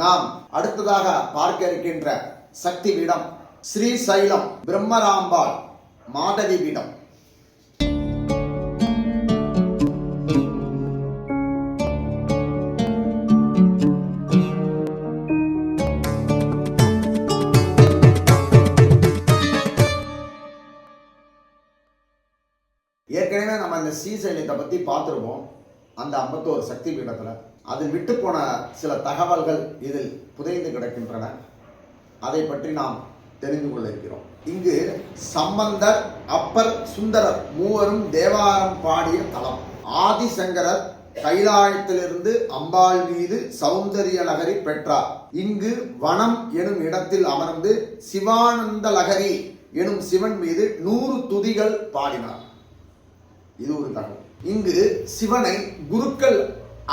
நாம் அடுத்ததாக பார்க்க இருக்கின்ற சக்தி பீடம் ஸ்ரீ சைலம் பிரம்மராம்பாள் மாதவி பீடம். ஏற்கனவே நம்ம இந்த ஸ்ரீசைலத்தை பற்றி பார்த்துருப்போம். அந்த அம்பத்தோர் சக்தி பீடத்தில் அதில் விட்டு போன சில தகவல்கள் இதில் புதைந்து கிடக்கின்றன. அதை பற்றி நாம் தெரிந்து கொள்ள இருக்கிறோம். இங்கு சம்பந்தர் அப்பர் சுந்தரர் மூவரும் தேவாரம் பாடிய தலம். ஆதிசங்கரர் கைலாயத்திலிருந்து அம்பாள் மீது சௌந்தரிய லகரி பெற்றார். இங்கு வனம் எனும் இடத்தில் அமர்ந்து சிவானந்த லகரி எனும் சிவன் மீது நூறு துதிகள் பாடினார். இது ஒரு தகவல். இங்கு சிவனை குருக்கள்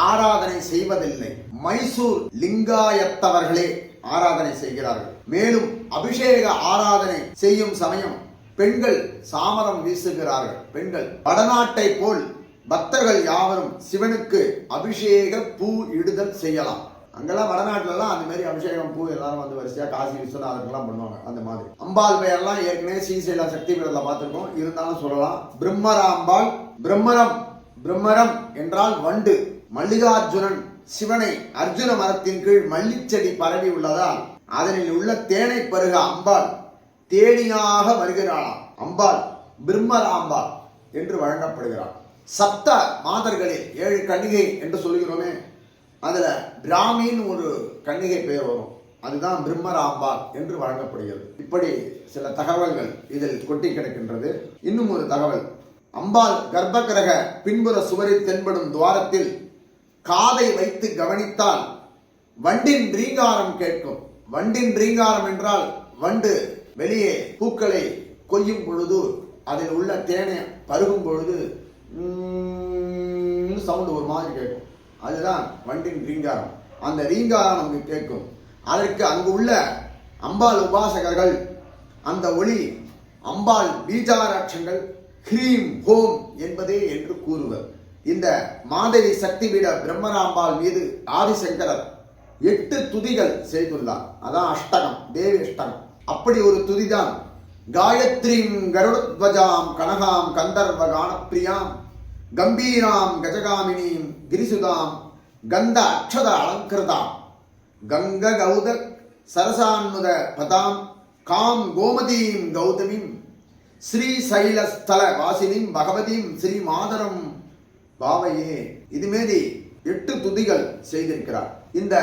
ஆராதனை செய்வதில்லை. மைசூர் லிங்காயத்தவர்களே ஆராதனை செய்கிறார்கள். மேலும் அபிஷேக ஆராதனை செய்யும் சமயம் பெண்கள் சாமரம் வீசுகிறார்கள். பெண்கள் வடநாட்டை போல் பக்தர்கள் யாவரும் சிவனுக்கு அபிஷேக பூ இடுதல் செய்யலாம். அங்கெல்லாம் வடநாட்டிலலாம் அந்த மாதிரி அபிஷேகம் பூ எல்லாரும் வந்து வரிசையாக காசி விஸ்வநாதர்கள்லாம் பண்ணுவாங்க அந்த மாதிரி. அம்பாள் பெயர்லாம் ஏற்கனவே ஸ்ரீசைலா சக்தி பீடத்தில் பார்த்துருக்கோம். இருந்தாலும் சொல்லலாம் பிரம்மராம்பாள் பிரம்மரம் பிரம்மரம் என்றால் வண்டு. மல்லிகார்ஜுனன் சிவனை அர்ஜுன மரத்தின் கீழ் மல்லிச்செடி பரவி உள்ளதால் அதனில் உள்ள தேனை பருக அம்பாள் தேனியாக வருகிறாளாம். அம்பாள் பிரம்மராம்பாள் என்று வழங்கப்படுகிறாள். சப்த மாதர்களில் ஏழு கணிகை என்று சொல்லுகிறோமே அதில் பிராமின்னு ஒரு கன்னிகை பெயர் வரும் அதுதான் பிரம்மராம்பாள் என்று வழங்கப்படுகிறது இப்படி சில தகவல்கள் இதில் கொட்டி கிடக்கின்றது இன்னும் ஒரு தகவல் அம்பாள் கர்ப்பகிரக பின்புற சுவரில் தென்படும் துவாரத்தில் காதை வைத்து கவனித்தால் வண்டின் ரீங்காரம் கேட்கும் வண்டின் ரீங்காரம் என்றால் வண்டு வெளியே பூக்களை கொய்யும் பொழுது அதில் உள்ள தேனை பருகும் பொழுது சவுண்டு ஒரு மாதிரி கேட்கும் அதுதான் வண்டின் ரீங்காரம். அந்த ரீங்காரம் நமக்கு கேட்கும். அதற்கு அங்கு உள்ள அம்பாள் உபாசகர்கள் அந்த ஒளி அம்பாள் பீஜாராட்சங்கள் ஹ்ரீம் ஹோம் என்பதே என்று கூறுவர். இந்த மாதவி சக்தி பீட பிரம்மராம்பாள் மீது ஆதிசங்கரர் எட்டு துதிகள் செய்துள்ளார். அதான் அஷ்டகம் தேவி அஷ்டகம். அப்படி ஒரு துதிதான். காயத்ரீம் கருடத்வஜாம் கனகாம் கந்தர்வ கானப்பிரியாம் கம்பீராம் கஜகாமினீம் கிரிசுதாம் கந்த அக்ஷத அலங்கிருதாம். கங்க கௌத சரசான்முத பதாம் காம் கோமதீம் கௌதமிம் ஸ்ரீ சைலஸ்தல வாசினிம் பகவதீம் ஸ்ரீ மாதரம். பாவையே இதுமாரி எட்டு துதிகள் செய்திருக்கிறார். இந்த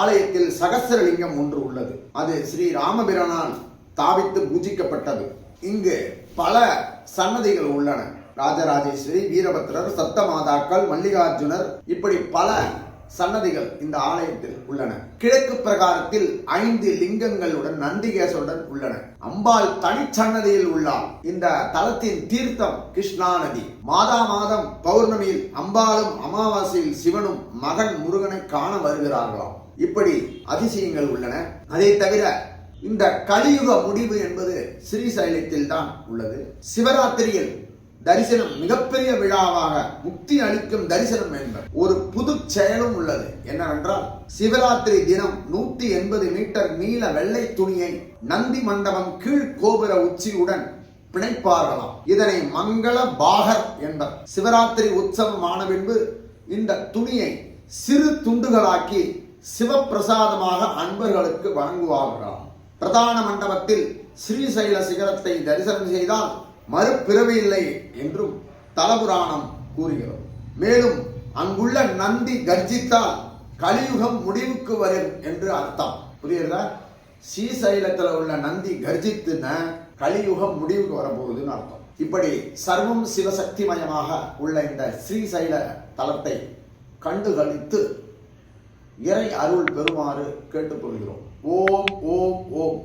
ஆலயத்தில் சகசரலிங்கம் ஒன்று உள்ளது. அது ஸ்ரீ ராமபிரானால் தாவித்து பூஜிக்கப்பட்டது. இங்கு பல சன்னதிகள் உள்ளன. ராஜராஜேஸ்வரி வீரபத்ரர் சத்த மாதாக்கள் மல்லிகார்ஜுனர் இப்படி பல சன்னதிகள் இந்த ஆலயத்தில் உள்ளன. கிழக்கு பிரகாரத்தில் ஐந்து லிங்கங்களுடன் நந்திகேசருடன் உள்ளன. அம்பாள் தனிச்சன்னதியில் உள்ளார் இந்த தலத்தின் தீர்த்தம் கிருஷ்ணா நதி. மாதா மாதம் பௌர்ணமியில் அம்பாளும் அமாவாசையில் சிவனும் மகன் முருகனை காண வருகிறார்களாம். இப்படி அதிசயங்கள் உள்ளன. அதை தவிர இந்த கலியுக முடிவு என்பது ஸ்ரீசைலத்தில் தான் உள்ளது. சிவராத்திரியில் தரிசனம் மிகப்பெரிய விழாவாக முக்தி அளிக்கும் தரிசனம் என்பது. ஒரு புது செயலும் உள்ளது. என்னவென்றால் சிவராத்திரி தினம் நூத்தி எண்பது மீட்டர் நீள வெள்ளை துணியை நந்தி மண்டபம் கீழ் கோபுர உச்சியுடன் பிணைப்பார்களாம். இதனை மங்கள பாகர் என்பர். சிவராத்திரி உற்சவம் ஆன பின்பு இந்த துணியை சிறு துண்டுகளாக்கி சிவப்பிரசாதமாக அன்பர்களுக்கு வழங்குவார்களாம். பிரதான மண்டபத்தில் ஸ்ரீசைல சிகரத்தை தரிசனம் செய்தால் மறுபிறவி இல்லை என்றும் தலபுராணம் கூறுகிறது. மேலும் அங்குள்ள நந்தி கர்ஜித்தால் கலியுகம் முடிவுக்கு வரும் என்று அர்த்தம். புரியுதா ஸ்ரீசைலத்தில் உள்ள நந்தி கர்ஜித்துன கலியுகம் முடிவுக்கு வரப்போகுதுன்னு அர்த்தம். இப்படி சர்வம் சிவசக்திமயமாக உள்ள இந்த ஸ்ரீசைல தலத்தை கண்டு கழித்து இறை அருள் பெறுமாறு கேட்டுக்கொள்கிறோம். ஓம் ஓம் ஓம்.